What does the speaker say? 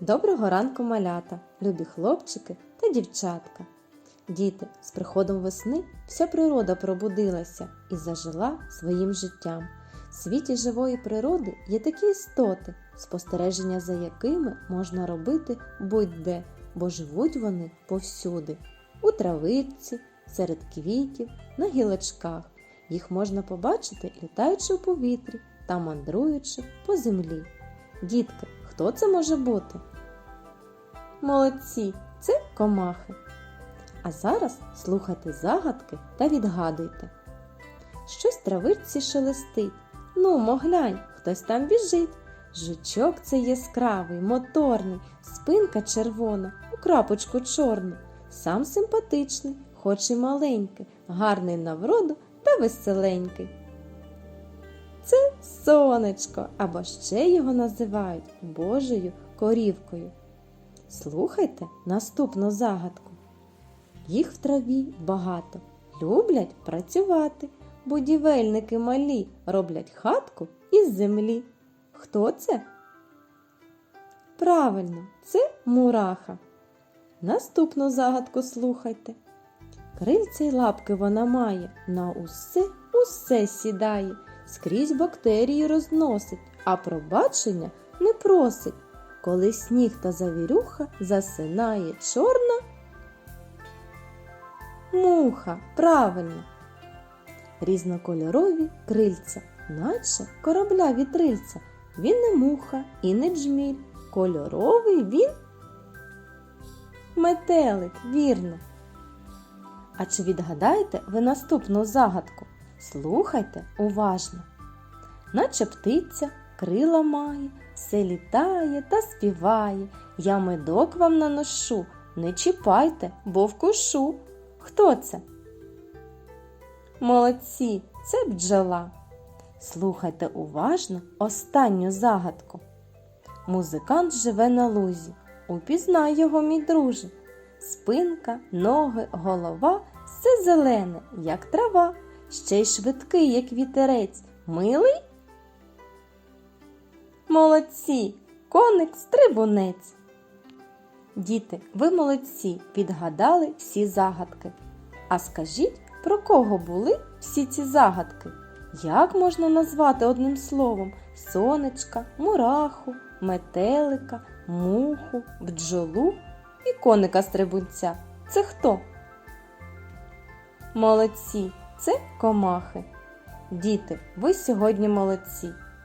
Доброго ранку, малята, любі хлопчики та дівчатка. Діти, з приходом весни вся природа пробудилася і зажила своїм життям. В світі живої природи є такі істоти, спостереження за якими можна робити будь-де, бо живуть вони повсюди. У травичці, серед квітів, на гілочках. Їх можна побачити, літаючи у повітрі та мандруючи по землі. Дітки, хто це може бути? Молодці, це комахи. А зараз слухайте загадки та відгадуйте. Щось в травичці шелестить. Ну, моглянь, хтось там біжить. Жучок це яскравий, моторний, спинка червона, у крапочку чорну. Сам симпатичний, хоч і маленький, гарний на вроду та веселенький. Це сонечко, або ще його називають Божою корівкою. Слухайте наступну загадку. Їх в траві багато, люблять працювати. Будівельники малі роблять хатку із землі. Хто це? Правильно, це мураха. Наступну загадку слухайте. Крильця й лапки вона має, на усе, усе сідає, скрізь бактерії розносить, а пробачення не просить. Коли сніг та завірюха засинає чорна муха, правильно. Різнокольорові крильця, наче корабля вітрильця. Він не муха і не джміль. Кольоровий він метелик, вірно. А чи відгадаєте ви наступну загадку? Слухайте уважно. Наче птиця крила має, все літає та співає. Я медок вам наношу, не чіпайте, бо вкушу. Хто це? Молодці, це бджола. Слухайте уважно останню загадку. Музикант живе на лузі. Упізнай його, мій друже. Спинка, ноги, голова все зелене, як трава, ще й швидкий, як вітерець. Милий? Молодці, коник стрибунець. Діти, ви молодці, підгадали всі загадки. А скажіть, про кого були всі ці загадки? Як можна назвати одним словом сонечка, мураху, метелика, муху, бджолу і коника стрибунця? Це хто? Молодці, це комахи. Діти, ви сьогодні молодці.